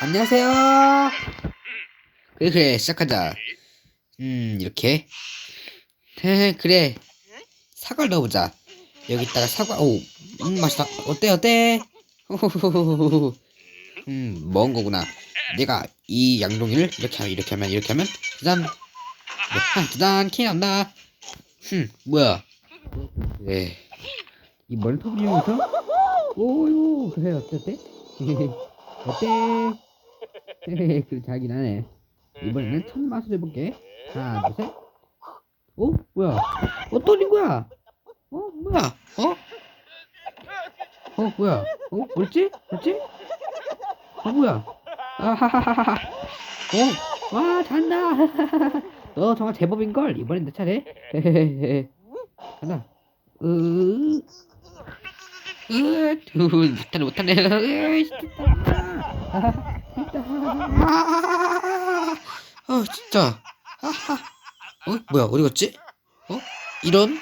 안녕하세요. 그래, 그래, 시작하자. 음, 이렇게. 그래. 사과를 넣어보자. 여기다가 사과, 오, 음, 맛있다. 어때, 어때? 음, 먹은 거구나. 내가 이 양동이를 이렇게 하면, 이렇게 하면, 이렇게 하면, 짜잔. 네, 하, 짜잔, 키 나온다. 흠, 뭐야. 네. 이 머리 터부리면서, 오유, 그래, 어때, 어때? 어때? 그 자긴 하네. 이번에는 첫 맛을 해볼게. 하나, 둘, 셋. 어? 뭐야? 어, 떨린 거야? 어? 뭐야? 어? 어, 뭐야? 어? 뭐지? 뭐지? 어, 뭐야? 아하하하하. 어? 와, 잔다. 너 정말 제법인걸. 이번엔 내 차례. 헤헤헤헤. 하나. 으. 으. 두. 못하네, 못하네. 으, 진짜. 어? 뭐야? 어디 갔지? 어? 이런?